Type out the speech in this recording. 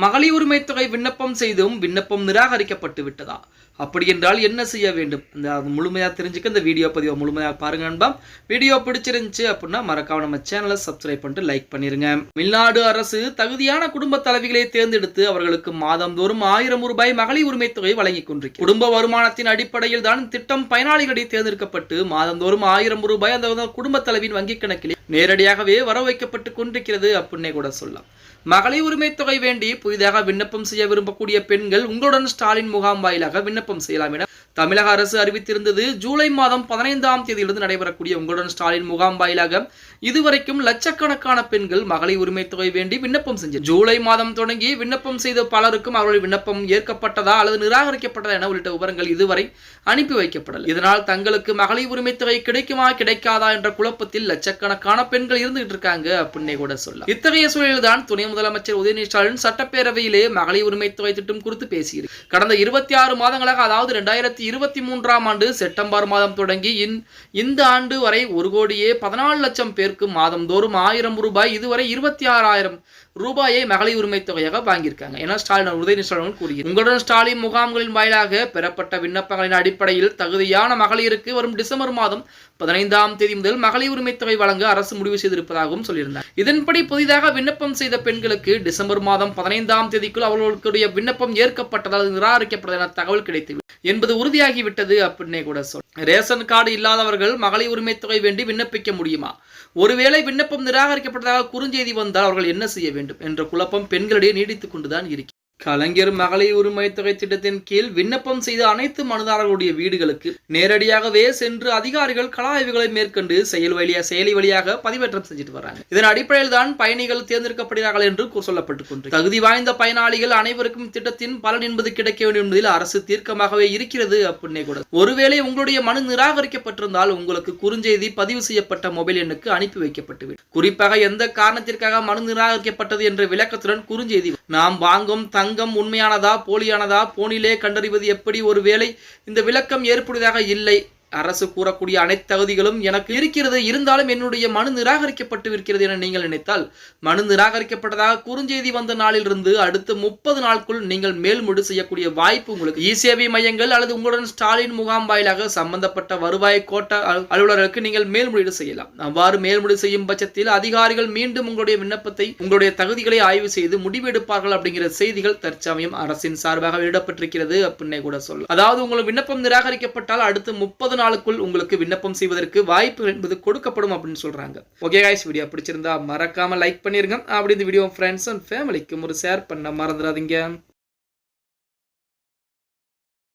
மகளிர் உரிமை தொகை விண்ணப்பம் செய்தும் விண்ணப்பம் நிராகரிக்கப்பட்டு விட்டதா அப்படி என்றால் என்ன செய்ய வேண்டும்? இந்த அது முழுமையாக தெரிஞ்சுக்க இந்த வீடியோ பதிவை முழுமையாக பாருங்க நண்பா வீடியோ பிடிச்சிருந்துச்சு அப்படின்னா மறக்காம நம்ம சேனலை சப்ஸ்கிரைப் பண்ணிட்டு லைக் பண்ணிருங்க. தமிழ்நாடு அரசு தகுதியான குடும்ப தலைவிகளை தேர்ந்தெடுத்து அவர்களுக்கு மாதந்தோறும் ஆயிரம் ரூபாய் மகளிர் உரிமை தொகை வழங்கி கொண்டிருக்கிறது குடும்ப வருமானத்தின் அடிப்படையில் தான் திட்டம் பயனாளிகளை தேர்ந்தெடுக்கப்பட்டு மாதந்தோறும் ஆயிரம் ரூபாய் அந்த குடும்ப தலைவின் வங்கிக் கணக்கில் நேரடியாகவே வர வைக்கப்பட்டு கொண்டிருக்கிறது அப்படின்னே கூட சொல்லலாம். மகளிர் உரிமை தொகை வேண்டி புதிதாக விண்ணப்பம் செய்ய விரும்பக்கூடிய பெண்கள் உங்களுடன் ஸ்டாலின் முகாம் வாயிலாக விண்ணப்பம் செய்யலாம் என தமிழக அரசு அறிவித்திருந்தது ஜூலை மாதம் பதினைந்தாம் தேதியிலிருந்து நடைபெறக்கூடிய உங்களுடன் ஸ்டாலின் முகாம் வாயிலாக இதுவரைக்கும் லட்சக்கணக்கான பெண்கள் மகளிர் உரிமை தொகை வேண்டி விண்ணப்பம் செஞ்சு ஜூலை மாதம் தொடங்கி விண்ணப்பம் செய்த பலருக்கும் அவர்களுடைய விண்ணப்பம் ஏற்கப்பட்டதா அல்லது நிராகரிக்கப்பட்டதா என உள்ளிட்ட விவரங்கள் இதுவரை அனுப்பி வைக்கப்படல. இதனால் தங்களுக்கு மகளிர் உரிமை தொகை கிடைக்குமா கிடைக்காதா என்ற குழப்பத்தில் லட்சக்கணக்கான பெண்கள் இருந்துகிட்டு இருக்காங்க அப்படின்னே கூட சொல்லலாம். இத்தகைய சூழலில்தான் துணை முதலமைச்சர் உதயநிதி ஸ்டாலின் சட்டப்பேரவையிலே மகளிர் உரிமை தொகை திட்டம் குறித்து பேசியிருக்கிறார் கடந்த இருபத்தி ஆறு மாதங்களாக அதாவது ரெண்டாயிரத்தி இருபத்தி மூன்றாம் ஆண்டு செப்டம்பர் மாதம் தொடங்கி இந்- இந்த ஆண்டு வரை ஒரு கோடியே பதினாலு லட்சம் பேருக்கு மாதந்தோறும் ஆயிரம் ரூபாய் இதுவரை இருபத்தி ஆறாயிரம் ரூபாயை மகளிர் உரிமை தொகையாக வாங்கியிருக்காங்க. என ஸ்டாலின் உதயநிதி ஸ்டாலின் கூறியது உங்களுடன் ஸ்டாலின் முகாம்களின் வாயிலாக பெறப்பட்ட விண்ணப்பங்களின் அடிப்படையில் தகுதியான மகளிருக்கு வரும் டிசம்பர் மாதம் பதினைந்தாம் தேதி முதல் மகளிர் உரிமை தொகை வழங்க அரசு முடிவு செய்திருப்பதாகவும் சொல்லியிருந்தார். இதன்படி புதிதாக விண்ணப்பம் செய்த பெண்களுக்கு டிசம்பர் மாதம் பதினைந்தாம் தேதிக்குள் அவர்களுடைய விண்ணப்பம் ஏற்கப்பட்டதால் நிராகரிக்கப்பட்டது என தகவல் கிடைத்து என்பது உறுதியாகிவிட்டது அப்படின்னே கூட சொல் ரேஷன் கார்டு இல்லாதவர்கள் மகளிர் உரிமை தொகை வேண்டி விண்ணப்பிக்க முடியுமா? ஒருவேளை விண்ணப்பம் நிராகரிக்கப்பட்டதாக குறுஞ்செய்தி வந்தால் அவர்கள் என்ன செய்ய வேண்டும்? என்ற குழப்பம் பெண்களிடையே நீடித்துக் கொண்டுதான் இருக்கிறது கலைஞர் மகளிர் உரிமை தொகை திட்டத்தின் கீழ் விண்ணப்பம் செய்த அனைத்து மனுதாரர்களுடைய வீடுகளுக்கு நேரடியாகவே சென்று அதிகாரிகள் கலாய்வுகளை மேற்கொண்டு செயல் வழியா செயலி வழியாக பதிவேற்றம் செஞ்சுட்டு வராங்க. இதன் அடிப்படையில் தான் பயணிகள் தேர்ந்தெடுக்கப்படுகிறார்கள் என்று சொல்லப்பட்டுக் கொண்டு தகுதி வாய்ந்த பயனாளிகள் அனைவருக்கும் திட்டத்தின் பலன் என்பது கிடைக்க வேண்டும் என்பதில் அரசு தீர்க்கமாகவே இருக்கிறது அப்படின்னே கூட ஒருவேளை உங்களுடைய மனு நிராகரிக்கப்பட்டிருந்தால் உங்களுக்கு குறுஞ்செய்தி பதிவு செய்யப்பட்ட மொபைல் எண்ணுக்கு அனுப்பி வைக்கப்பட்டுவிடும். குறிப்பாக எந்த காரணத்திற்காக மனு நிராகரிக்கப்பட்டது என்ற விளக்கத்துடன் குறுஞ்செய்தி நாம் வாங்கும் தங்கம் உண்மையானதா போலியானதா? போனிலே கண்டறிவது எப்படி? ஒருவேளை இந்த விளக்கம் ஏற்புடையதாக இல்லை. அரசு கூறக்கூடிய அனைத்து தகுதிகளும் எனக்கு இருக்கிறது. இருந்தாலும் என்னுடைய மனு நிராகரிக்கப்பட்டு இருக்கிறது என நீங்கள் நினைத்தால் மனு நிராகரிக்கப்பட்டதாக குறுஞ்செய்தி வந்த நாளிலிருந்து அடுத்த முப்பது நாட்குள் நீங்கள் மேல்முடி செய்யக்கூடிய வாய்ப்பு உங்களுக்கு. இ சேவை மையங்கள் அல்லது உங்களுடன் ஸ்டாலின் முகாம் வாயிலாக சம்பந்தப்பட்ட வருவாய் கோட்ட அலுவலர்களுக்கு நீங்கள் மேல்முறையீடு செய்யலாம். அவ்வாறு மேல்முறையீடு செய்யும் பட்சத்தில் அதிகாரிகள் மீண்டும் உங்களுடைய விண்ணப்பத்தை உங்களுடைய தகுதிகளை ஆய்வு செய்து முடிவெடுப்பார்கள் அப்படிங்கிற செய்திகள் தற்சமயம் அரசின் சார்பாக வெளியிடப்பட்டிருக்கிறது. அப்படின்னே கூட சொல்லலாம். அதாவது உங்கள் விண்ணப்பம் நிராகரிக்கப்பட்டால் அடுத்து முப்பது நாளுக்குள் உங்களுக்கு விண்ணப்பம் செய்வதற்கு வாய்ப்பு என்பது கொடுக்கப்படும் அப்படின்னு சொல்றாங்க. ஓகே காய்ஸ் வீடியோ பிடிச்சிருந்தா மறக்காம லைக் பண்ணிருங்க. அப்படி இந்த வீடியோ ஃப்ரெண்ட்ஸ் அண்ட் ஃபேமிலிக்கும் ஒரு ஷேர் பண்ண மறந்துடாதீங்க.